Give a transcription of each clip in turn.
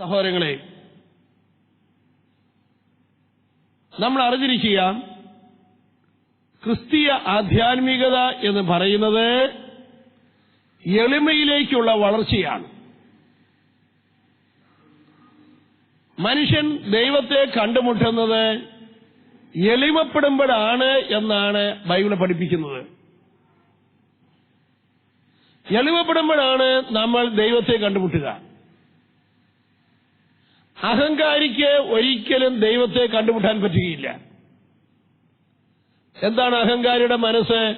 സഹോദരങ്ങളെ നമ്മൾ അറിഞ്ഞിരിക്കുക ക്രിസ്തീയ ആധ്യാത്മികത എന്ന് പറയുന്നത് എളിമയിലേക്കുള്ള വളർച്ചയാണ്. മനുഷ്യൻ ദൈവത്തെ കണ്ടുമുട്ടുന്നത് എളിമപ്പെടുമ്പോഴാണ് എന്നാണ് ബൈബിൾ പഠിപ്പിക്കുന്നത്. എളിമപ്പെടുമ്പോഴാണ് നമ്മൾ ദൈവത്തെ കണ്ടുമുട്ടുക. അഹങ്കാരിക്ക് ഒരിക്കലും ദൈവത്തെ കണ്ടുമുട്ടാൻ പറ്റുകയില്ല. എന്താണ് അഹങ്കാരിയുടെ മനസ്സ്?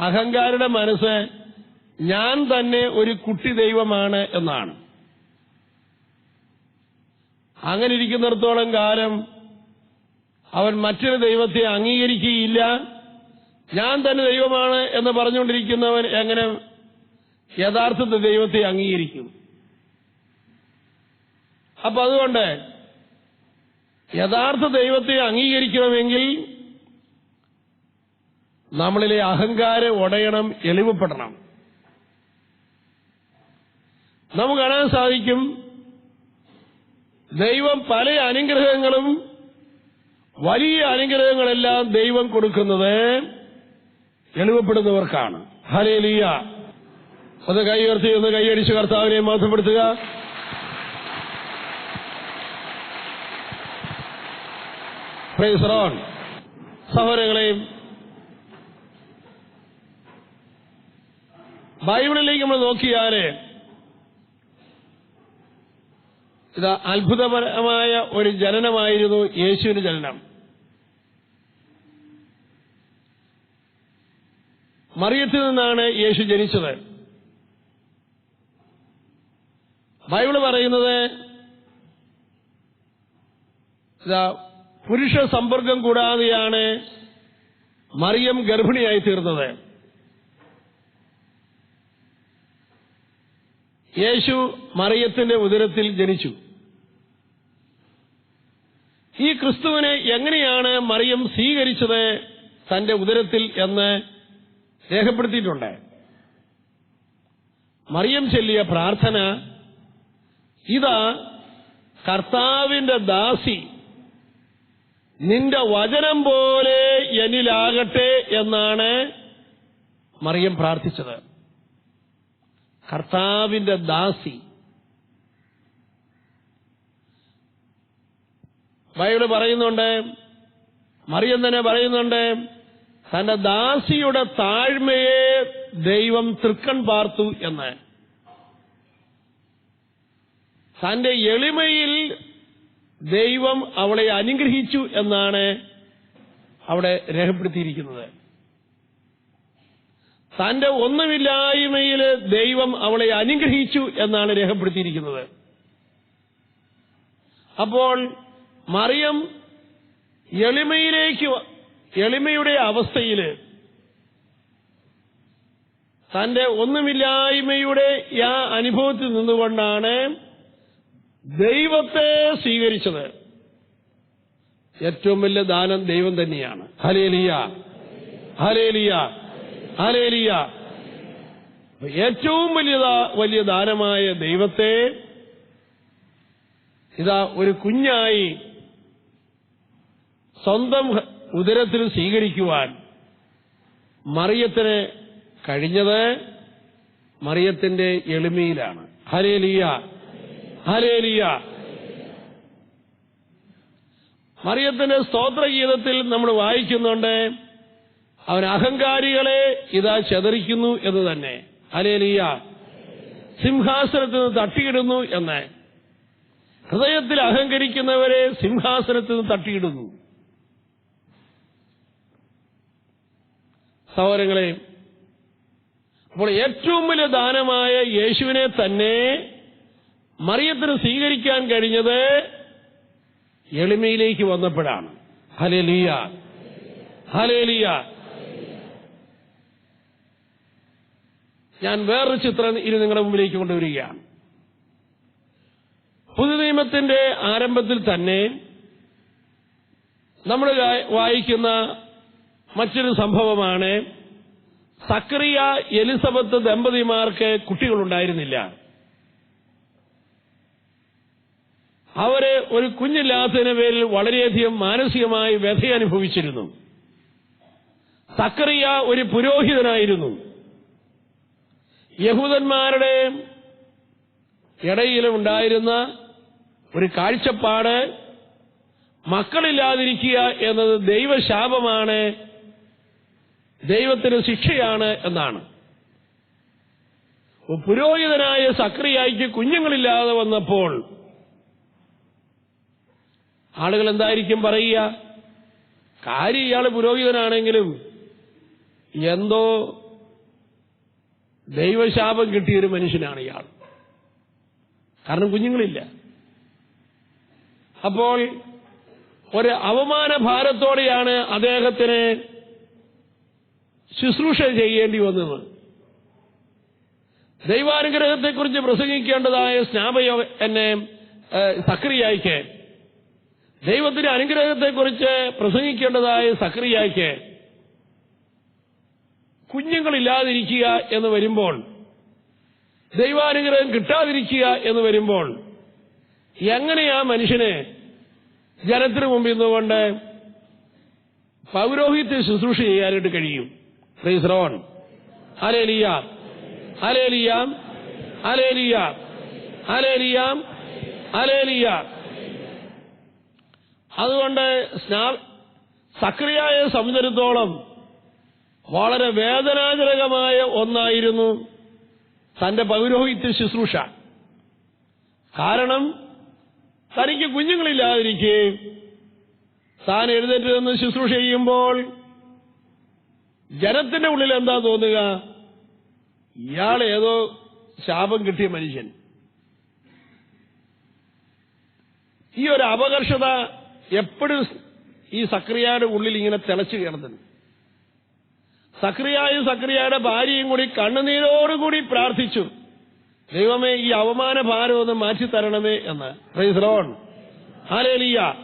അഹങ്കാരിയുടെ മനസ്സ് ഞാൻ തന്നെ ഒരു കുട്ടി ദൈവമാണ് എന്നാണ്. അങ്ങനെ ഇരിക്കുന്നിടത്തോളം കാലം അവൻ മറ്റൊരു ദൈവത്തെ അംഗീകരിക്കുകയില്ല. ഞാൻ തന്നെ ദൈവമാണ് എന്ന് പറഞ്ഞുകൊണ്ടിരിക്കുന്നവൻ എങ്ങനെ യഥാർത്ഥത്തെ ദൈവത്തെ അംഗീകരിക്കും? അപ്പൊ അതുകൊണ്ട് യഥാർത്ഥ ദൈവത്തെ അംഗീകരിക്കണമെങ്കിൽ നമ്മളിലെ അഹങ്കാരം ഉടയണം എളിവപ്പെടണം നമുക്ക് കാണാൻ സാധിക്കും ദൈവം പല അനുഗ്രഹങ്ങളും വലിയ അനുഗ്രഹങ്ങളെല്ലാം ദൈവം കൊടുക്കുന്നത് എളിവപ്പെടുന്നവർക്കാണ് ഹലേലിയ ഒന്ന് കൈ ഉയർത്തി ഒന്ന് കൈയടിച്ച് കർത്താവിനെ മാറ്റപ്പെടുത്തുക പ്രൈസറോൺ സഹോദരങ്ങളെയും ബൈബിളിലേക്ക് നമ്മൾ നോക്കിയാൽ ഇത് അത്ഭുതപരമായ ഒരു ജനനമായിരുന്നു യേശുവിന്റെ ജനനം. മറിയത്തിൽ നിന്നാണ് യേശു ജനിച്ചത്. ബൈബിൾ പറയുന്നത് പുരുഷ സമ്പർക്കം കൂടാതെയാണ് മറിയം ഗർഭിണിയായി തീർന്നത്. യേശു മറിയത്തിന്റെ ഉദരത്തിൽ ജനിച്ചു. ഈ ക്രിസ്തുവിനെ എങ്ങനെയാണ് മറിയം സ്വീകരിച്ചത് തന്റെ ഉദരത്തിൽ എന്ന് രേഖപ്പെടുത്തിയിട്ടുണ്ട്. മറിയം ചൊല്ലിയ പ്രാർത്ഥന ഇതാ കർത്താവിന്റെ ദാസി നിന്റെ വചനം പോലെ എന്നിലാകട്ടെ എന്നാണ് മറിയം പ്രാർത്ഥിച്ചത്. കർത്താവിന്റെ ദാസി. ബൈബിൾ പറയുന്നുണ്ട് മറിയം തന്നെ പറയുന്നുണ്ട് തന്റെ ദാസിയുടെ താഴ്മയെ ദൈവം തൃക്കൺ പാർത്തു എന്ന്. തന്റെ എളിമയിൽ ദൈവം അവളെ അനുഗ്രഹിച്ചു എന്നാണ് അവിടെ രേഖപ്പെടുത്തിയിരിക്കുന്നത്. തന്റെ ഒന്നുമില്ലായ്മയിൽ ദൈവം അവളെ അനുഗ്രഹിച്ചു എന്നാണ് രേഖപ്പെടുത്തിയിരിക്കുന്നത്. അപ്പോൾ മറിയം എളിമയിലേക്ക് എളിമയുടെ അവസ്ഥയിൽ തന്റെ ഒന്നുമില്ലായ്മയുടെ ആ അനുഭവത്തിൽ നിന്നുകൊണ്ടാണ് ദൈവത്തെ സ്വീകരിച്ചത് ഏറ്റവും വലിയ ദാനം ദൈവം തന്നെയാണ്. ഹലേലിയ ഹലേലിയ ഹലേലിയ ഏറ്റവും വലിയ വലിയ ദാനമായ ദൈവത്തെ ഇതാ ഒരു കുഞ്ഞായി സ്വന്തം ഉദരത്തിൽ സ്വീകരിക്കുവാൻ മറിയത്തിന് കഴിഞ്ഞത് മറിയത്തിന്റെ എളിമയിലാണ്. ഹലേലിയ ഹലേലിയ മറിയത്തിന്റെ സ്തോത്രഗീതത്തിൽ നമ്മൾ വായിക്കുന്നുണ്ട് അവൻ അഹങ്കാരികളെ ഇതാ ചെതറിക്കുന്നു എന്ന് തന്നെ. ഹലേലിയ സിംഹാസനത്തിൽ നിന്ന് തട്ടിയിടുന്നു എന്ന്. ഹൃദയത്തിൽ അഹങ്കരിക്കുന്നവരെ സിംഹാസനത്തിൽ നിന്ന് തട്ടിയിടുന്നു. സഹോദരങ്ങളെ അപ്പോൾ ഏറ്റവും വലിയ ദാനമായ യേശുവിനെ തന്നെ മറിയത്തിന് സ്വീകരിക്കാൻ കഴിഞ്ഞത് എളിമയിലേക്ക് വന്നപ്പോഴാണ്. ഹലേലിയ ഹലേലിയ ഞാൻ വേറൊരു ചിത്രം ഇനി നിങ്ങളുടെ മുമ്പിലേക്ക് കൊണ്ടുവരികയാണ്. പുതു നിയമത്തിന്റെ ആരംഭത്തിൽ തന്നെ നമ്മൾ വായിക്കുന്ന മറ്റൊരു സംഭവമാണ് സക്രിയ എലിസബത്ത് ദമ്പതിമാർക്ക് കുട്ടികളുണ്ടായിരുന്നില്ല. അവർ ഒരു കുഞ്ഞില്ലാത്തതിന് പേരിൽ വളരെയധികം മാനസികമായി വ്യഥ അനുഭവിച്ചിരുന്നു. സക്കറിയ ഒരു പുരോഹിതനായിരുന്നു. യഹൂദന്മാരുടെ ഇടയിൽ ഉണ്ടായിരുന്ന ഒരു കാഴ്ചപ്പാട് മക്കളില്ലാതിരിക്കുക എന്നത് ദൈവശാപമാണ് ദൈവത്തിന് ശിക്ഷയാണ് എന്നാണ്. പുരോഹിതനായ സക്രിയായിക്ക് കുഞ്ഞുങ്ങളില്ലാതെ വന്നപ്പോൾ ആളുകൾ എന്തായിരിക്കും പറയുക? കാര്യം ഇയാൾ പുരോഹിതനാണെങ്കിലും എന്തോ ദൈവശാപം കിട്ടിയൊരു മനുഷ്യനാണ് ഇയാൾ. കാരണം കുഞ്ഞുങ്ങളില്ല. അപ്പോൾ ഒരു അവമാന ഭാരത്തോടെയാണ് അദ്ദേഹത്തിന് ശുശ്രൂഷ ചെയ്യേണ്ടി വന്നത്. ദൈവാനുഗ്രഹത്തെക്കുറിച്ച് പ്രസംഗിക്കേണ്ടതായ സ്നാപയോ എന്നെ സക്രിയായിക്ക് ദൈവത്തിന്റെ അനുഗ്രഹത്തെക്കുറിച്ച് പ്രസംഗിക്കേണ്ടതായ സക്രിയയ്ക്ക് കുഞ്ഞുങ്ങളില്ലാതിരിക്കുക എന്ന് വരുമ്പോൾ ദൈവാനുഗ്രഹം കിട്ടാതിരിക്കുക എന്ന് വരുമ്പോൾ എങ്ങനെയാ മനുഷ്യന് ജനത്തിന് മുമ്പിൽ നിന്നുകൊണ്ട് പൗരോഹിത്യ ശുശ്രൂഷ ചെയ്യാനായിട്ട് കഴിയും? പ്രീസ്റോൺ അലേലിയാം അലേലിയാം അലേലിയാം അലേലിയാം അലേലിയാം അതുകൊണ്ട് സക്രിയായ സംബന്ധിച്ചിടത്തോളം വളരെ വേദനാജനകമായ ഒന്നായിരുന്നു തന്റെ പൗരോഹിത്യ ശുശ്രൂഷ. കാരണം തനിക്ക് കുഞ്ഞുങ്ങളില്ലാതിരിക്കെ താൻ എഴുന്നേറ്റ് നിന്ന് ശുശ്രൂഷ ചെയ്യുമ്പോൾ ജനത്തിന്റെ ഉള്ളിൽ എന്താ തോന്നുക? ഇയാൾ ഏതോ ശാപം കിട്ടിയ മനുഷ്യൻ. ഈ ഒരു അപകർഷത എപ്പോഴും ഈ സക്രിയയുടെ ഉള്ളിൽ ഇങ്ങനെ തിളച്ചു കയറുന്നുണ്ട്. സക്രിയായും സക്രിയയുടെ ഭാര്യയും കൂടി കണ്ണുനീരോടുകൂടി പ്രാർത്ഥിച്ചു. ദൈവമേ ഈ അവമാന ഭാരം ഒന്ന് മാറ്റി തരണമേ എന്ന്. പ്രൈസ് ലോൺ ഹാലേലിയ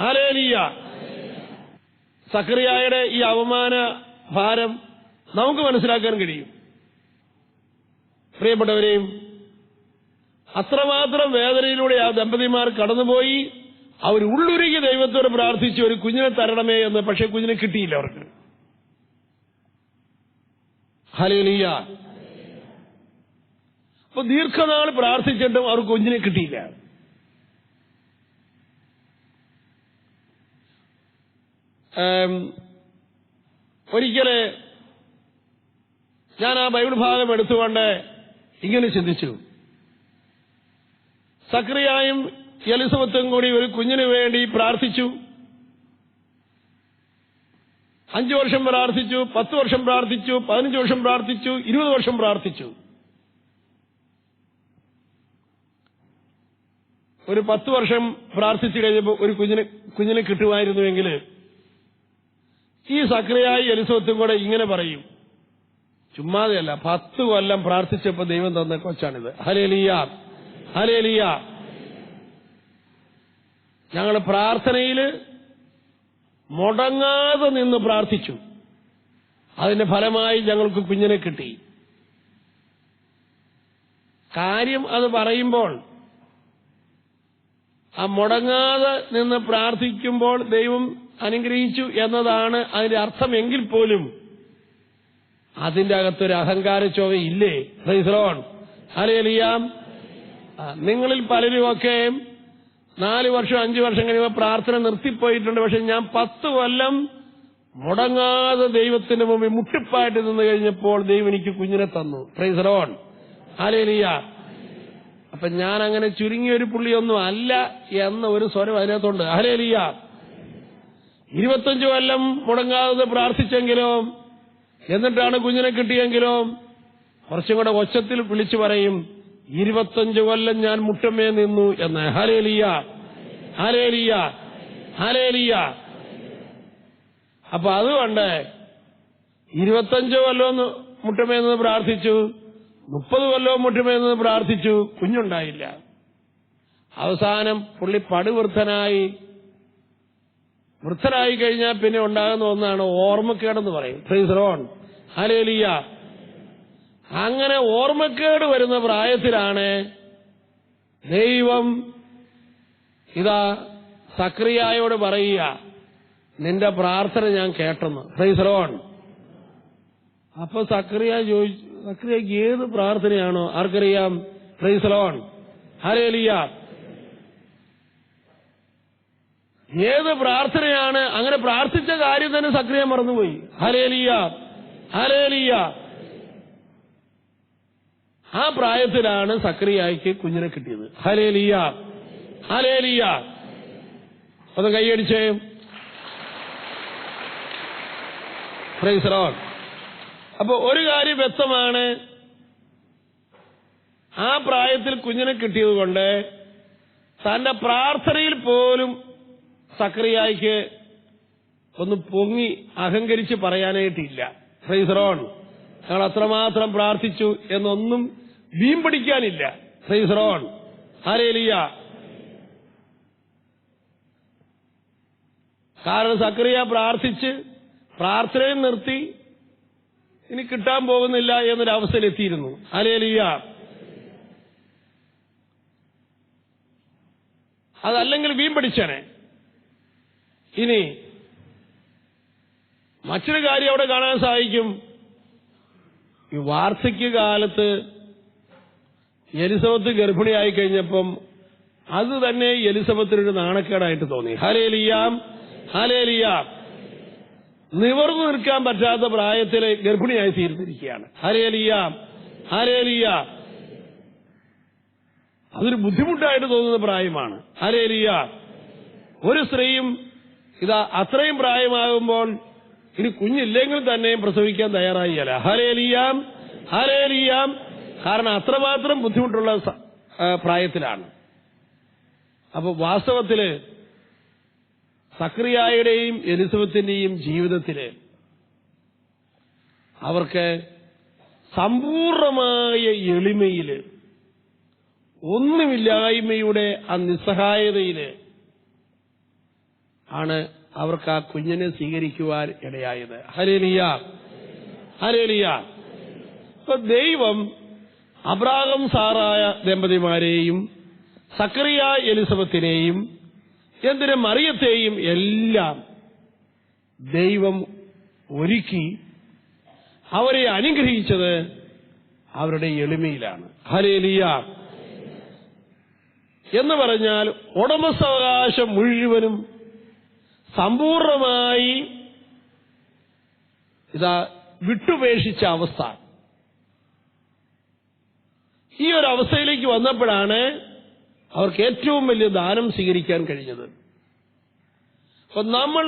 ഹാലേലിയ സക്രിയായുടെ ഈ അവമാന ഭാരം നമുക്ക് മനസ്സിലാക്കാൻ കഴിയും. പ്രിയപ്പെട്ടവരെയും അത്രമാത്രം വേദനയിലൂടെ ആ ദമ്പതിമാർ കടന്നുപോയി. അവർ ഉള്ളുരുകി ദൈവത്തോട് പ്രാർത്ഥിച്ചു ഒരു കുഞ്ഞിനെ തരണമേ എന്ന് പക്ഷെ കുഞ്ഞിനെ കിട്ടിയില്ല അവർക്ക്. ഹലേലിയ അപ്പൊ ദീർഘനാൾ പ്രാർത്ഥിച്ചിട്ടും അവർക്ക് കുഞ്ഞിനെ കിട്ടിയില്ല. ഒരിക്കൽ ഞാൻ ആ ബൈബിൾ ഭാഗം എടുത്തുകൊണ്ട് ഇങ്ങനെ ചിന്തിച്ചു. സക്രിയായും എലിസബത്തും കൂടി ഒരു കുഞ്ഞിനു വേണ്ടി പ്രാർത്ഥിച്ചു. അഞ്ചു വർഷം പ്രാർത്ഥിച്ചു പത്ത് വർഷം പ്രാർത്ഥിച്ചു പതിനഞ്ച് വർഷം പ്രാർത്ഥിച്ചു ഇരുപത് വർഷം പ്രാർത്ഥിച്ചു. ഒരു പത്ത് വർഷം പ്രാർത്ഥിച്ചു കഴിഞ്ഞപ്പോൾ ഒരു കുഞ്ഞിന് കുഞ്ഞിനെ കിട്ടുമായിരുന്നുവെങ്കിൽ ഈ സക്രിയായി എലിസബത്തും കൂടെ ഇങ്ങനെ പറയും. ചുമ്മാതെയല്ല പത്ത് കൊല്ലം പ്രാർത്ഥിച്ചപ്പോൾ ദൈവം തന്ന കൊച്ചാണിത്. ഹലേലിയ ഹലേലിയ ഞങ്ങൾ പ്രാർത്ഥനയിൽ മുടങ്ങാതെ നിന്ന് പ്രാർത്ഥിച്ചു. അതിന്റെ ഫലമായി ഞങ്ങൾക്ക് കുഞ്ഞിനെ കിട്ടി. കാര്യം അത് പറയുമ്പോൾ ആ മുടങ്ങാതെ നിന്ന് പ്രാർത്ഥിക്കുമ്പോൾ ദൈവം അനുഗ്രഹിച്ചു എന്നതാണ് അതിന്റെ അർത്ഥമെങ്കിൽ പോലും അതിന്റെ അകത്തൊരു അഹങ്കാര ചോവയില്ലേ റൈസ്ലോൺ അലയലിയാം നിങ്ങളിൽ പലരുമൊക്കെ നാല് വർഷം അഞ്ചു വർഷം കഴിയുമ്പോൾ പ്രാർത്ഥന നിർത്തിപ്പോയിട്ടുണ്ട്. പക്ഷെ ഞാൻ പത്ത് കൊല്ലം മുടങ്ങാതെ ദൈവത്തിന്റെ മുമ്പിൽ മുട്ടിപ്പായിട്ട് നിന്ന് കഴിഞ്ഞപ്പോൾ ദൈവം എനിക്ക് കുഞ്ഞിനെ തന്നു. പ്രൈസറോൺ ആലേലിയ അപ്പൊ ഞാൻ അങ്ങനെ ചുരുങ്ങിയ ഒരു പുള്ളിയൊന്നും അല്ല എന്ന ഒരു സ്വരം അതിനകത്തുണ്ട്. അലേലിയ ഇരുപത്തഞ്ചു കൊല്ലം മുടങ്ങാതെ പ്രാർത്ഥിച്ചെങ്കിലും എന്നിട്ടാണ് കുഞ്ഞിനെ കിട്ടിയെങ്കിലും കുറച്ചും കൂടെ ഒച്ചത്തിൽ വിളിച്ചു പറയും. ഇരുപത്തഞ്ച് കൊല്ലം ഞാൻ മുട്ടമേ നിന്നു എന്ന്. ഹരേലിയ ഹരേലിയ ഹരേലിയ അപ്പൊ അതുകൊണ്ട് ഇരുപത്തഞ്ച് കൊല്ലം മുട്ടമേ നിന്ന് പ്രാർത്ഥിച്ചു. മുപ്പത് കൊല്ലവും മുട്ടമേ നിന്ന് പ്രാർത്ഥിച്ചു. കുഞ്ഞുണ്ടായില്ല. അവസാനം പുള്ളി പടുവൃദ്ധനായി. വൃദ്ധനായി കഴിഞ്ഞാൽ പിന്നെ ഉണ്ടാകുന്ന ഒന്നാണ് ഓർമ്മക്കേടെന്ന് പറയും. ഹലേലിയ അങ്ങനെ ഓർമ്മക്കേട് വരുന്ന പ്രായത്തിലാണ് ദൈവം ഇതാ സക്രിയായോട് പറയുക നിന്റെ പ്രാർത്ഥന ഞാൻ കേട്ടെന്ന്. ഫ്രൈസറോൺ അപ്പൊ സക്രിയ ചോദിച്ചു സക്രിയക്ക് ഏത് പ്രാർത്ഥനയാണോ ആർക്കറിയാം? ഫ്രൈസലോൺ ഹരേലിയ ഏത് പ്രാർത്ഥനയാണ് അങ്ങനെ പ്രാർത്ഥിച്ച കാര്യം തന്നെ സക്രിയ മറന്നുപോയി. ഹരേലിയ ഹരേലിയ ആ പ്രായത്തിലാണ് സക്രിയായിക്ക് കുഞ്ഞിനെ കിട്ടിയത്. ഹലേലിയ. ഹലേലിയ. ഒന്ന് കൈയടിച്ചേ അപ്പൊ ഒരു കാര്യം വ്യക്തമാണ്. ആ പ്രായത്തിൽ കുഞ്ഞിനെ കിട്ടിയത് കൊണ്ട് തന്റെ പ്രാർത്ഥനയിൽ പോലും സക്രിയായിക്ക് ഒന്ന് പൊങ്ങി അഹങ്കരിച്ച് പറയാനായിട്ടില്ല. ഫ്രൈസറോൺ ഞങ്ങൾ അത്രമാത്രം പ്രാർത്ഥിച്ചു എന്നൊന്നും വീമ്പടിക്കാനില്ല ഫ്രൈസറോൺ ഹരേലിയ. കാരണം സക്രിയ പ്രാർത്ഥിച്ച് പ്രാർത്ഥനയും നിർത്തി ഇനി കിട്ടാൻ പോകുന്നില്ല എന്നൊരു അവസ്ഥയിലെത്തിയിരുന്നു ഹരേലിയ. അതല്ലെങ്കിൽ പിടിച്ചനെ. ഇനി മറ്റൊരു കാര്യം അവിടെ കാണാൻ സാധിക്കും. ഈ വാർദ്ധക്യകാലത്ത് എലിസബത്ത് ഗർഭിണിയായി കഴിഞ്ഞപ്പം അത് തന്നെ എലിസബത്തിനൊരു നാണക്കേടായിട്ട് തോന്നി. ഹലേലിയാം ഹലേലിയാം. നിവർന്നു നിൽക്കാൻ പറ്റാത്ത പ്രായത്തിലെ ഗർഭിണിയായി തീർന്നിരിക്കുകയാണ്. ഹരേലിയാം ഹരേലിയാം അതൊരു ബുദ്ധിമുട്ടായിട്ട് തോന്നുന്ന പ്രായമാണ്. ഹരേലിയ ഒരു സ്ത്രീയും ഇതാ അത്രയും പ്രായമാകുമ്പോൾ ഇനി കുഞ്ഞില്ലെങ്കിൽ തന്നെയും പ്രസവിക്കാൻ തയ്യാറായില്ല ഹരേലിയാം ഹരേലിയാം കാരണം അത്രമാത്രം ബുദ്ധിമുട്ടുള്ള പ്രായത്തിലാണ്. അപ്പൊ വാസ്തവത്തിൽ സക്രിയായുടെയും എലിസബത്തിന്റെയും ജീവിതത്തിൽ അവർക്ക് സമ്പൂർണമായ എളിമയിൽ ഒന്നുമില്ലായ്മയുടെ ആ നിസ്സഹായതയിൽ ആണ് അവർക്ക് ആ കുഞ്ഞിനെ സ്വീകരിക്കുവാൻ ഇടയായത്. ഹരേലിയ ഹരേലിയ ഇപ്പൊ ദൈവം അബ്രാഹം സാറായ ദമ്പതിമാരെയും സക്രിയ എലിസബത്തിനെയും എന്തിന് മറിയത്തെയും എല്ലാം ദൈവം ഒരുക്കി അവരെ അനുഗ്രഹിച്ചത് അവരുടെ എളിമയിലാണ്. ഹരേലിയ എന്ന് പറഞ്ഞാൽ ഉടമസ്ഥാവകാശം മുഴുവനും സമ്പൂർണമായി ഇതാ വിട്ടുപേക്ഷിച്ച അവസ്ഥ. ഈ ഒരു അവസ്ഥയിലേക്ക് വന്നപ്പോഴാണ് അവർക്ക് ഏറ്റവും വലിയ ദാനം സ്വീകരിക്കാൻ കഴിഞ്ഞത്. അപ്പൊ നമ്മൾ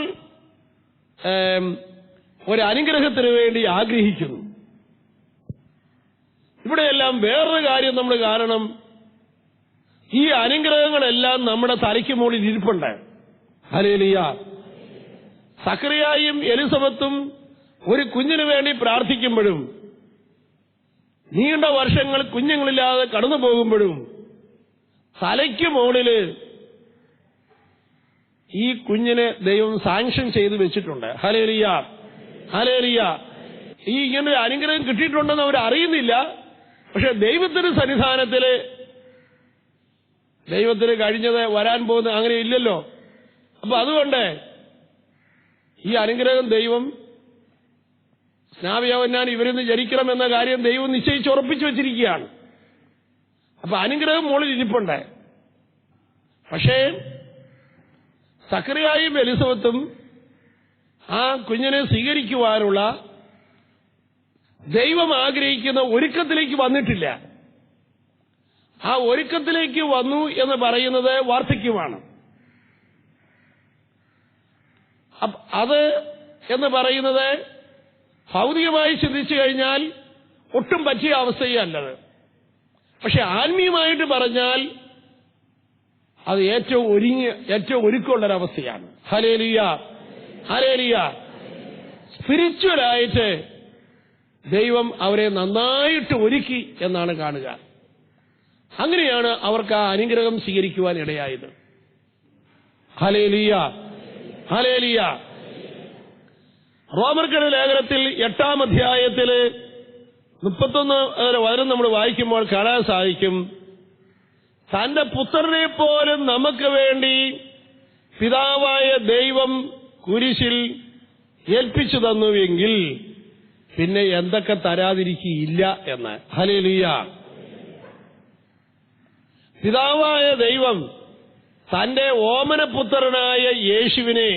ഒരു അനുഗ്രഹത്തിന് വേണ്ടി ആഗ്രഹിക്കുന്നു. ഇവിടെയെല്ലാം വേറൊരു കാര്യം നമ്മൾ കാരണം ഈ അനുഗ്രഹങ്ങളെല്ലാം നമ്മുടെ തലയ്ക്ക് മുകളിൽ ഇരിപ്പുണ്ട്. ഹലേലിയ സക്രിയായും എലിസബത്തും ഒരു കുഞ്ഞിനു വേണ്ടി പ്രാർത്ഥിക്കുമ്പോഴും നീണ്ട വർഷങ്ങൾ കുഞ്ഞുങ്ങളില്ലാതെ കടന്നു പോകുമ്പോഴും തലയ്ക്ക് മുകളിൽ ഈ കുഞ്ഞിനെ ദൈവം സാങ്ഷൻ ചെയ്ത് വെച്ചിട്ടുണ്ട്. ഹലേലിയ ഹലേലിയ ഈ ഇങ്ങനെ ഒരു അനുഗ്രഹം കിട്ടിയിട്ടുണ്ടെന്ന് അവർ അറിയുന്നില്ല. പക്ഷെ ദൈവത്തിന്റെ സന്നിധാനത്തിൽ ദൈവത്തിന് കഴിഞ്ഞത് വരാൻ പോകുന്ന അങ്ങനെ ഇല്ലല്ലോ. അപ്പൊ അതുകൊണ്ട് ഈ അനുഗ്രഹം ദൈവം സ്നാവയവന്നാൻ ഇവരിന്ന് ജനിക്കണം എന്ന കാര്യം ദൈവം നിശ്ചയിച്ച് ഉറപ്പിച്ചു വെച്ചിരിക്കുകയാണ്. അപ്പൊ അനുഗ്രഹം മുകളിൽ ഇരിപ്പുണ്ട്. പക്ഷേ സക്രിയായും എലിസബത്തും ആ കുഞ്ഞിനെ സ്വീകരിക്കുവാനുള്ള ദൈവം ആഗ്രഹിക്കുന്ന ഒരുക്കത്തിലേക്ക് വന്നിട്ടില്ല. ആ ഒരുക്കത്തിലേക്ക് വന്നു എന്ന് പറയുന്നത് വാർദ്ധക്യമാണ് അപ്പ- അത് എന്ന് പറയുന്നത് ഭൗതികമായി ചിന്തിച്ചു കഴിഞ്ഞാൽ ഒട്ടും പറ്റിയ അവസ്ഥയല്ലത്. പക്ഷെ ആത്മീയമായിട്ട് പറഞ്ഞാൽ അത് ഏറ്റവും ഒരുങ്ങി ഏറ്റവും ഒരുക്കമുള്ളൊരവസ്ഥയാണ് ഹലേലിയ ഹലേലിയ സ്പിരിച്വലായിട്ട് ദൈവം അവരെ നന്നായിട്ട് ഒരുക്കി എന്നാണ് കാണുക. അങ്ങനെയാണ് അവർക്ക് ആ അനുഗ്രഹം സ്വീകരിക്കുവാൻ ഇടയായത് ഹലേലിയ ഹലേലിയ റോമർക്കട ലേഖനത്തിൽ എട്ടാം അധ്യായത്തിൽ മുപ്പത്തൊന്ന് വചനം നമ്മൾ വായിക്കുമ്പോൾ കാണാൻ സാധിക്കും. തന്റെ പുത്രനെ പോലും നമുക്ക് വേണ്ടി പിതാവായ ദൈവം കുരിശിൽ ഏൽപ്പിച്ചു തന്നുവെങ്കിൽ പിന്നെ എന്തൊക്കെ തരാതിരിക്കില്ല എന്ന്. ഹലേലിയ പിതാവായ ദൈവം തന്റെ ഓമനപുത്രനായ യേശുവിനെ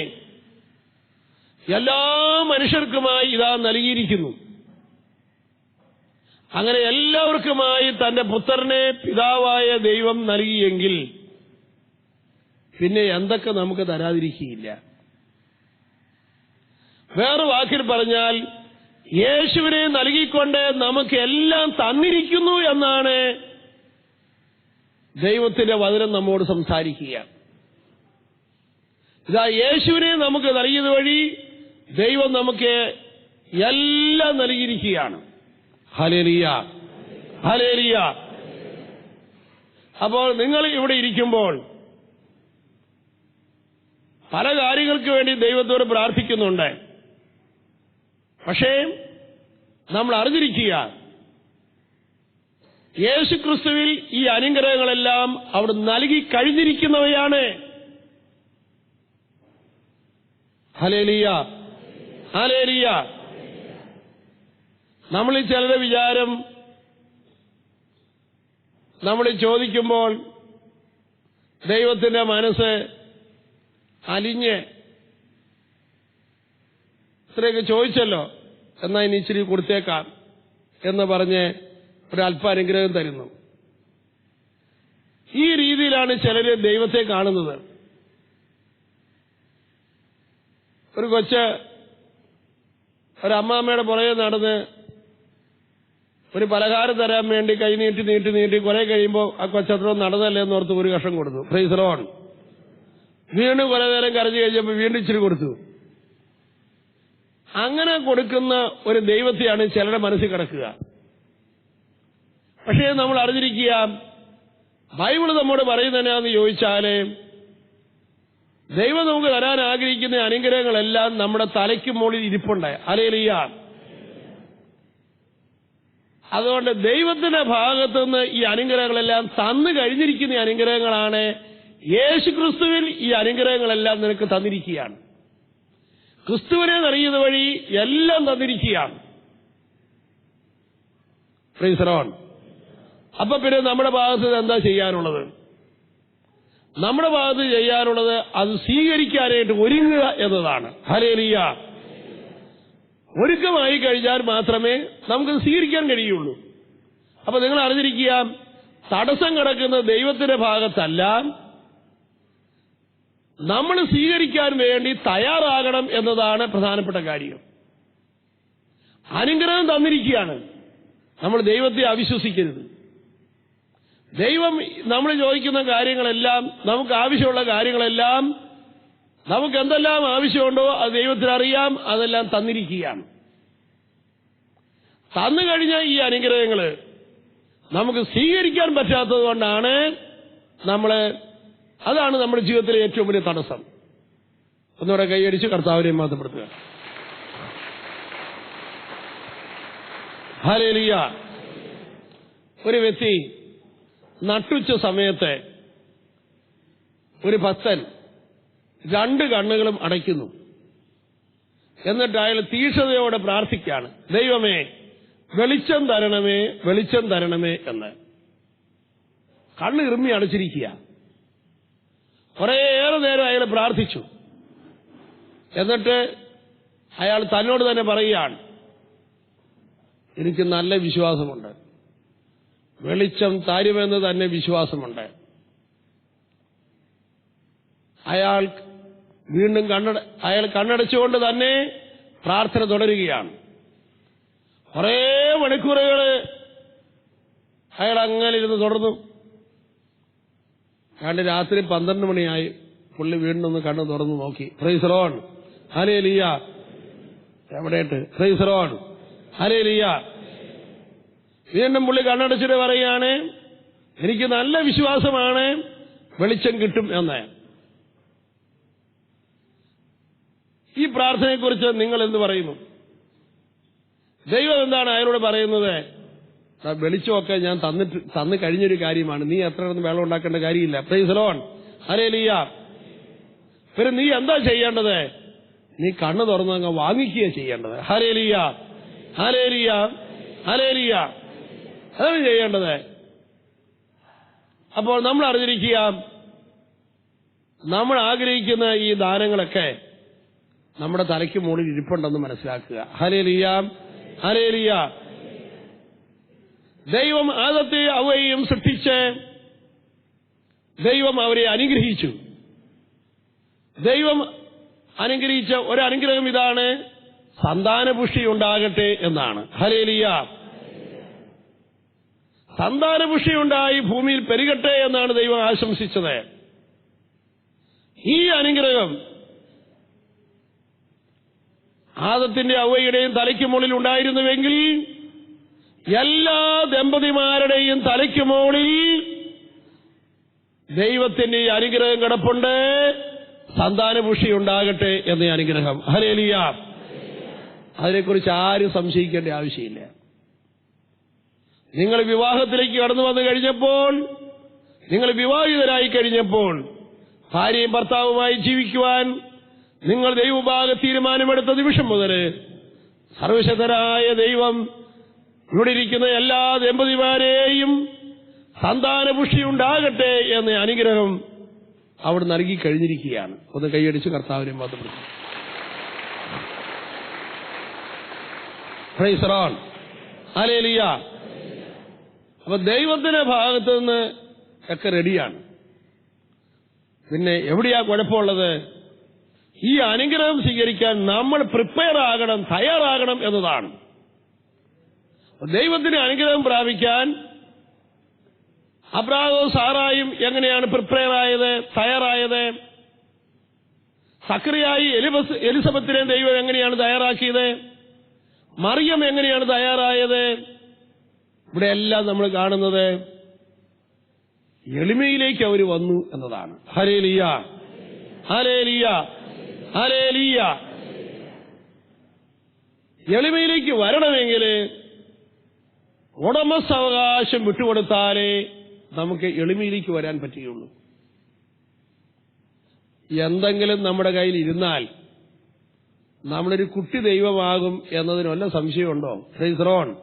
എല്ലാ മനുഷ്യർക്കുമായി ഇതാ നൽകിയിരിക്കുന്നു. അങ്ങനെ എല്ലാവർക്കുമായി തന്റെ പുത്രനെ പിതാവായ ദൈവം നൽകിയെങ്കിൽ പിന്നെ എന്തൊക്കെ നമുക്ക് തരാതിരിക്കുകയില്ല. വേറെ വാക്കിൽ പറഞ്ഞാൽ യേശുവിനെ നൽകിക്കൊണ്ട് നമുക്ക് എല്ലാം തന്നിരിക്കുന്നു എന്നാണ് ദൈവത്തിന്റെ വചനം നമ്മോട് സംസാരിക്കുക ഇതാ യേശുവിനെ നമുക്ക് നൽകിയത് വഴി ദൈവം നമുക്ക് എല്ലാം നൽകിയിരിക്കുകയാണ്. ഹലേലിയ ഹലേലിയ അപ്പോൾ നിങ്ങൾ ഇവിടെ ഇരിക്കുമ്പോൾ പല കാര്യങ്ങൾക്ക് വേണ്ടി ദൈവത്തോട് പ്രാർത്ഥിക്കുന്നുണ്ട്. പക്ഷേ നമ്മൾ അറിഞ്ഞിരിക്കുക യേശു ക്രിസ്തുവിൽ ഈ അനുഗ്രഹങ്ങളെല്ലാം അവിടെ നൽകി കഴിഞ്ഞിരിക്കുന്നവയാണ്. ഹലേലിയ ഹലേലിയ നമ്മൾ ഈ ചിലരുടെ വിചാരം നമ്മൾ ചോദിക്കുമ്പോൾ ദൈവത്തിന്റെ മനസ്സ് അലിഞ്ഞ് ഇത്രയൊക്കെ ചോദിച്ചല്ലോ എന്നാ ഇനി ഇച്ചിരി കൊടുത്തേക്കാം എന്ന് പറഞ്ഞ് ഒരു അല്പ അനുഗ്രഹം തരുന്നു. ഈ രീതിയിലാണ് ചിലര് ദൈവത്തെ കാണുന്നത്. ഒരു കൊച്ച് ഒരമ്മാമ്മയുടെ പുറകെ നടന്ന് ഒരു പലഹാരം തരാൻ വേണ്ടി കൈ നീട്ടി നീട്ടി നീട്ടി കുറെ കഴിയുമ്പോൾ ആ കൊച്ചത്രോ നടന്നല്ലേ എന്ന് ഓർത്ത് ഒരു കഷം കൊടുത്തു. ഫ്രീസറോൺ വീണ്ടും കുറെ നേരം കരഞ്ഞു കഴിഞ്ഞപ്പോൾ വീണ്ടും ഇച്ചിരി കൊടുത്തു. അങ്ങനെ കൊടുക്കുന്ന ഒരു ദൈവത്തെയാണ് ചിലരുടെ മനസ്സിൽ കിടക്കുക. പക്ഷേ നമ്മൾ അറിഞ്ഞിരിക്കുക ബൈബിൾ നമ്മോട് പറയുന്നതിനാന്ന് ചോദിച്ചാൽ ദൈവം നമുക്ക് തരാൻ ആഗ്രഹിക്കുന്ന അനുഗ്രഹങ്ങളെല്ലാം നമ്മുടെ തലയ്ക്ക് മുകളിൽ ഇരിപ്പുണ്ട്. അലേലിയ അതുകൊണ്ട് ദൈവത്തിന്റെ ഭാഗത്തുനിന്ന് ഈ അനുഗ്രഹങ്ങളെല്ലാം തന്നു കഴിഞ്ഞിരിക്കുന്ന അനുഗ്രഹങ്ങളാണ് യേശു ക്രിസ്തുവിൽ ഈ അനുഗ്രഹങ്ങളെല്ലാം നിനക്ക് തന്നിരിക്കുകയാണ്. ക്രിസ്തുവിനെ നിറയുന്ന വഴി എല്ലാം തന്നിരിക്കുകയാണ്. ഫ്രീസറോൺ അപ്പൊ പിന്നെ നമ്മുടെ ഭാഗത്ത് എന്താ ചെയ്യാനുള്ളത്? നമ്മുടെ ഭാഗത്ത് ചെയ്യാനുള്ളത് അത് സ്വീകരിക്കാനായിട്ട് ഒരുങ്ങുക എന്നതാണ്. ഹലേലിയ ഒരുക്കമായി കഴിഞ്ഞാൽ മാത്രമേ നമുക്ക് സ്വീകരിക്കാൻ കഴിയുള്ളൂ. അപ്പൊ നിങ്ങൾ അറിഞ്ഞിരിക്കുക തടസ്സം കിടക്കുന്ന ദൈവത്തിന്റെ ഭാഗത്തല്ല നമ്മൾ സ്വീകരിക്കാൻ വേണ്ടി തയ്യാറാകണം എന്നതാണ് പ്രധാനപ്പെട്ട കാര്യം. അനുഗ്രഹം തന്നിരിക്കുകയാണ്. നമ്മൾ ദൈവത്തെ അവിശ്വസിക്കരുത്. ദൈവം നമ്മൾ ചോദിക്കുന്ന കാര്യങ്ങളെല്ലാം നമുക്ക് ആവശ്യമുള്ള കാര്യങ്ങളെല്ലാം നമുക്ക് എന്തെല്ലാം ആവശ്യമുണ്ടോ അത് ദൈവത്തിന് അറിയാം അതെല്ലാം തന്നിരിക്കുകയാണ്. തന്നു കഴിഞ്ഞ ഈ അനുഗ്രഹങ്ങൾ നമുക്ക് സ്വീകരിക്കാൻ പറ്റാത്തത് കൊണ്ടാണ് നമ്മൾ അതാണ് നമ്മുടെ ജീവിതത്തിലെ ഏറ്റവും വലിയ തടസ്സം. ഒന്നുകൂടെ കൈയടിച്ച് കർത്താവിനെ മാത്രപ്പെടുത്തുക ഹലേലിയ ഒരു വ്യക്തി നട്ടുച്ച സമയത്ത് ഒരു ഭക്തൻ രണ്ട് കണ്ണുകളും അടയ്ക്കുന്നു. എന്നിട്ട് അയാൾ തീക്ഷതയോടെ പ്രാർത്ഥിക്കുകയാണ്. ദൈവമേ വെളിച്ചം തരണമേ വെളിച്ചം തരണമേ എന്ന്. കണ്ണ് ഇറുമ്മി അടച്ചിരിക്കുക. കുറേയേറെ നേരം അയാൾ പ്രാർത്ഥിച്ചു. എന്നിട്ട് അയാൾ തന്നോട് തന്നെ പറയുകയാണ് എനിക്ക് നല്ല വിശ്വാസമുണ്ട്. വെളിച്ചം തരുമെന്ന് തന്നെ വിശ്വാസമുണ്ട്. അയാൾ വീണ്ടും കണ്ണട അയാൾ കണ്ണടച്ചുകൊണ്ട് തന്നെ പ്രാർത്ഥന തുടരുകയാണ്. കുറേ മണിക്കൂറുകൾ അയാൾ അങ്ങനെ ഇരുന്ന് തുടർന്നു. അയാളുടെ രാത്രി പന്ത്രണ്ട് മണിയായി. പുള്ളി വീണ്ടും ഒന്ന് കണ്ണ് തുറന്നു നോക്കി. ഫ്രൈസറോൺ ഹലേ ലിയ എവിടെയിട്ട് ഫ്രൈസറോൺ ഹലേ ലിയ വീണ്ടും പുള്ളി കണ്ണടച്ചിട്ട് പറയുകയാണ് എനിക്ക് നല്ല വിശ്വാസമാണ്. വെളിച്ചം കിട്ടും എന്ന്. ഈ പ്രാർത്ഥനയെക്കുറിച്ച് നിങ്ങൾ എന്ത് പറയുന്നു? ദൈവം എന്താണ് അയാളോട് പറയുന്നത്? വെളിച്ചമൊക്കെ ഞാൻ തന്നിട്ട് തന്നു കഴിഞ്ഞൊരു കാര്യമാണ്. നീ എത്ര വെള്ളം ഉണ്ടാക്കേണ്ട കാര്യമില്ല. പ്രൈസലോൺ ഹലേലിയ പിന്നെ നീ എന്താ ചെയ്യേണ്ടത്? നീ കണ്ണു തുറന്ന് അങ്ങ് വാങ്ങിക്കുക ചെയ്യേണ്ടത്. ഹരേലിയ ഹരേലിയ ഹലേലിയ അതാണ് ചെയ്യേണ്ടത്. അപ്പോൾ നമ്മൾ അറിഞ്ഞിരിക്കുക നമ്മൾ ആഗ്രഹിക്കുന്ന ഈ ദാനങ്ങളൊക്കെ നമ്മുടെ തലയ്ക്ക് മുകളിൽ ഇരിപ്പുണ്ടെന്ന് മനസ്സിലാക്കുക. ഹലേലിയ ഹലേലിയ ദൈവം ആദത്തെ അവയെയും സൃഷ്ടിച്ച് ദൈവം അവരെ അനുഗ്രഹിച്ചു. ദൈവം അനുഗ്രഹിച്ച ഒരു അനുഗ്രഹം ഇതാണ് സന്താനപുഷ്ടി ഉണ്ടാകട്ടെ എന്നാണ്. ഹലേലിയ സന്താനപുഷ്ടി ഉണ്ടായി ഭൂമിയിൽ പെരുകട്ടെ എന്നാണ് ദൈവം ആശംസിച്ചത്. ഈ അനുഗ്രഹം ആദത്തിന്റെ അവയുടെയും തലയ്ക്ക് മുകളിൽ ഉണ്ടായിരുന്നുവെങ്കിൽ എല്ലാ ദമ്പതിമാരുടെയും തലയ്ക്ക് മുകളിൽ ദൈവത്തിന്റെ ഈ അനുഗ്രഹം കിടപ്പുണ്ട്. സന്താനപുഷി ഉണ്ടാകട്ടെ എന്ന അനുഗ്രഹം. ഹലേലിയ അതിനെക്കുറിച്ച് ആരും സംശയിക്കേണ്ട ആവശ്യമില്ല. നിങ്ങൾ വിവാഹത്തിലേക്ക് കടന്നു വന്നു കഴിഞ്ഞപ്പോൾ നിങ്ങൾ വിവാഹിതരായി കഴിഞ്ഞപ്പോൾ ഭാര്യയും ഭർത്താവുമായി ജീവിക്കുവാൻ നിങ്ങൾ ദൈവഭാഗ തീരുമാനമെടുത്ത നിമിഷം മുതൽ സർവശക്തരായ ദൈവം ഇവിടെ ഇരിക്കുന്ന എല്ലാ ദമ്പതിമാരെയും സന്താനപുഷ്ടി ഉണ്ടാകട്ടെ എന്ന അനുഗ്രഹം അവിടെ നൽകി കഴിഞ്ഞിരിക്കുകയാണ്. ഒന്ന് കൈയടിച്ച് കർത്താവിനെ ബന്ധപ്പെടുത്തി പ്രൈസറോൺ അലേലിയ അപ്പൊ ദൈവത്തിന്റെ ഭാഗത്ത് നിന്ന് ഒക്കെ റെഡിയാണ്. പിന്നെ എവിടെയാ കുഴപ്പമുള്ളത്? ഈ അനുഗ്രഹം സ്വീകരിക്കാൻ നമ്മൾ പ്രിപ്പയർ ആകണം തയ്യാറാകണം എന്നതാണ്. ദൈവത്തിന് അനുഗ്രഹം പ്രാപിക്കാൻ അബ്രാഹവും സാറായും എങ്ങനെയാണ് പ്രിപ്പയർ ആയത് തയ്യാറായത്? സക്രിയായി എലിബസ് എലിസബത്തിനെ ദൈവം എങ്ങനെയാണ് തയ്യാറാക്കിയത്? മറിയം എങ്ങനെയാണ് തയ്യാറായത്? ഇവിടെ എല്ലാം നമ്മൾ കാണുന്നത് എളിമയിലേക്ക് അവർ വന്നു എന്നതാണ്. ഹരേലിയ ഹരേലിയ ഹരേലിയ എളിമയിലേക്ക് വരണമെങ്കിൽ ഉടമസ്ഥാവകാശം വിട്ടുകൊടുത്താലേ നമുക്ക് എളിമയിലേക്ക് വരാൻ പറ്റുകയുള്ളൂ. എന്തെങ്കിലും നമ്മുടെ കയ്യിൽ ഇരുന്നാൽ നമ്മളൊരു കുട്ടി ദൈവമാകും എന്നതിനൊല്ല സംശയമുണ്ടോ? Praise lord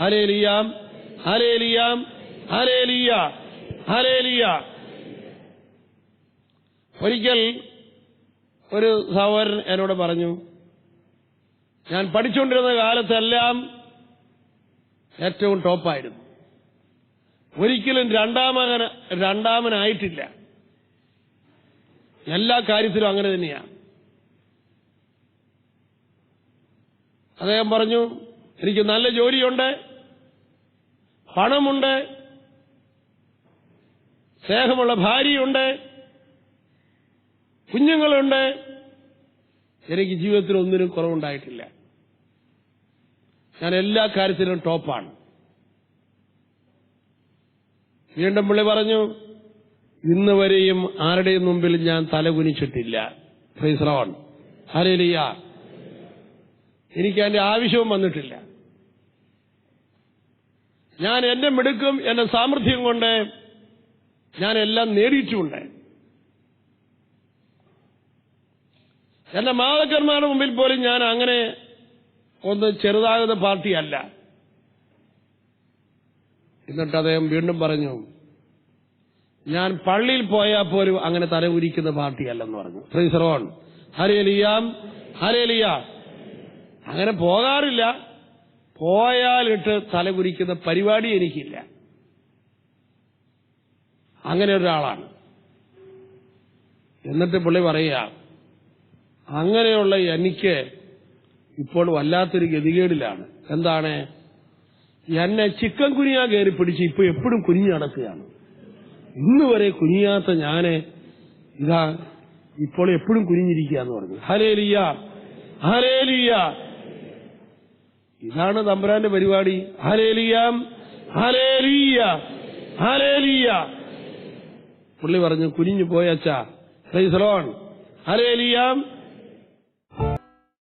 hallelujah hallelujah hallelujah hallelujah. ഒരിക്കൽ ഒരു സഹോദരൻ എന്നോട് പറഞ്ഞു ഞാൻ പഠിച്ചുകൊണ്ടിരുന്ന കാലത്തെല്ലാം ഏറ്റവും ടോപ്പായിരുന്നു. ഒരിക്കലും രണ്ടാമകൻ രണ്ടാമനായിട്ടില്ല. എല്ലാ കാര്യത്തിലും അങ്ങനെ തന്നെയാണ് അദ്ദേഹം പറഞ്ഞു എനിക്ക് നല്ല ജോലിയുണ്ട്. പണമുണ്ട് സ്നേഹമുള്ള ഭാര്യയുണ്ട് കുഞ്ഞുങ്ങളുണ്ട്. എനിക്ക് ജീവിതത്തിൽ ഒന്നിനും കുറവുണ്ടായിട്ടില്ല. ഞാൻ എല്ലാ കാര്യത്തിലും ടോപ്പാണ്. വീണ്ടും പുള്ളി പറഞ്ഞു ഇന്ന് വരെയും ആരുടെയും മുമ്പിൽ ഞാൻ തലകുനിച്ചിട്ടില്ല. ഫ്രീസ്രോൺ ഹരേലിയ എനിക്ക് അതിന്റെ ആവശ്യവും വന്നിട്ടില്ല. ഞാൻ എന്നെ മിടുക്കും എന്റെ സാമർഥ്യം കൊണ്ട് ഞാൻ എല്ലാം നേടിയിട്ടുമുണ്ട് എന്റെ മാതക്കന്മാരുടെ മുമ്പിൽ പോലും ഞാൻ അങ്ങനെ ഒന്ന് ചെറുതാകുന്ന പാർട്ടിയല്ല. എന്നിട്ട് അദ്ദേഹം വീണ്ടും പറഞ്ഞു ഞാൻ പള്ളിയിൽ പോയാൽ പോലും അങ്ങനെ തല ഉരിക്കുന്ന പാർട്ടിയല്ലെന്ന് പറഞ്ഞു. ഫ്രീസറോൺ ഹരേലിയാം ഹരേലിയ. അങ്ങനെ പോകാറില്ല. പോയാലിട്ട് തല കുരിക്കുന്ന പരിപാടി എനിക്കില്ല. അങ്ങനെ ഒരാളാണ്. എന്നിട്ട് പുള്ളി പറയുക അങ്ങനെയുള്ള എനിക്ക് ഇപ്പോൾ വല്ലാത്തൊരു ഗതികേടിലാണ്. എന്താണ്? എന്നെ ചിക്കൻ കുനിയാ കയറി പിടിച്ച് ഇപ്പൊ എപ്പോഴും കുനിഞ്ഞു നടക്കുകയാണ്. ഇന്ന് വരെ കുനിയാത്ത ഞാൻ ഇതാ ഇപ്പോൾ എപ്പോഴും കുനിഞ്ഞിരിക്കുക എന്ന് പറഞ്ഞു. ഹലേലിയ ഹലേലിയ ഇതാണ് തമ്പുരാന്റെ പരിപാടി. ഹലേലിയാം ഹലേലിയ ഹലേലിയ പുള്ളി പറഞ്ഞു കുനിഞ്ഞു പോയച്ചാ. ഹലേലിയാം